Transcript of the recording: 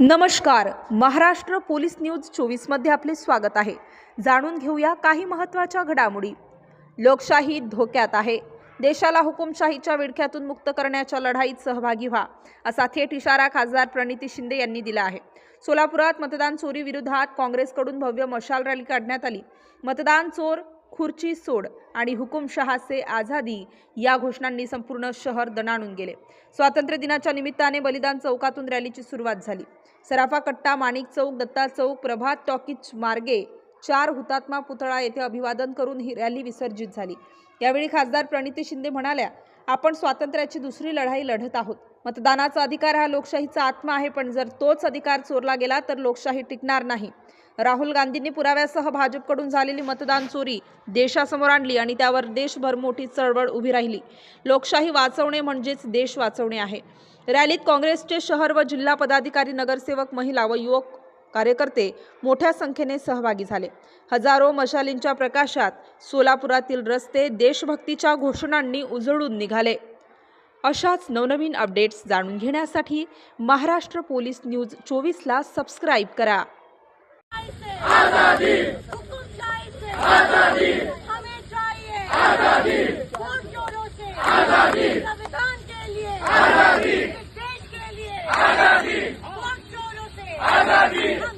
नमस्कार. Maharashtra police news चोवीसमध्ये आपले स्वागत आहे. जाणून घेऊया काही महत्त्वाच्या घडामोडी. लोकशाही धोक्यात आहे. देशाला हुकुमशाहीच्या विडख्यातून मुक्त करण्याच्या लढाईत सहभागी व्हा असा थेट इशारा खासदार प्रणिती शिंदे यांनी दिला आहे. सोलापुरात मतदान चोरी विरोधात काँग्रेसकडून भव्य मशाल रॅली काढण्यात आली. मतदान चोर खुर्ची सोड आणि हुकुमशहा से आझादी या घोषणांनी संपूर्ण शहर दणाणून गेले. स्वातंत्र्य दिनाच्या निमित्ताने बलिदान चौकातून रॅलीची सुरुवात झाली. सराफा कट्टा माणिक चौक दत्ता चौक प्रभात टॉकीज मार्गे चार हुतात्मा पुतळा येथे अभिवादन करून ही रॅली विसर्जित झाली. यावेळी खासदार प्रणिती शिंदे म्हणाल्या आपण स्वातंत्र्याची दुसरी लढाई लढत आहोत. मतदानाचा अधिकार हा लोकशाहीचा आत्मा आहे पण जर तोच अधिकार चोरला गेला तर लोकशाही टिकणार नाही. राहुल गांधींनी पुराव्यासह भाजपकडून झालेली मतदान चोरी देशासमोर आणली आणि त्यावर देशभर मोठी चळवळ उभी राहिली. लोकशाही वाचवणे म्हणजेच देश वाचवणे आहे. रॅलीत काँग्रेसचे शहर व जिल्हा पदाधिकारी नगरसेवक महिला व युवक कार्यकर्ते मोठ्या संख्येने सहभागी झाले. हजारो मशालींच्या प्रकाशात सोलापुरातील रस्ते देशभक्तीच्या घोषणांनी उजळून निघाले. अशाच नवनवीन अपडेट्स जाणून घेण्यासाठी महाराष्ट्र पोलीस न्यूज चोवीसला सबस्क्राईब करा. आजादी. आजादी. हमें चाहिए आजादी. वोट से आजादी. संविधान के लिए आजादी. देश के लिए आजादी. वोट से आजादी. हम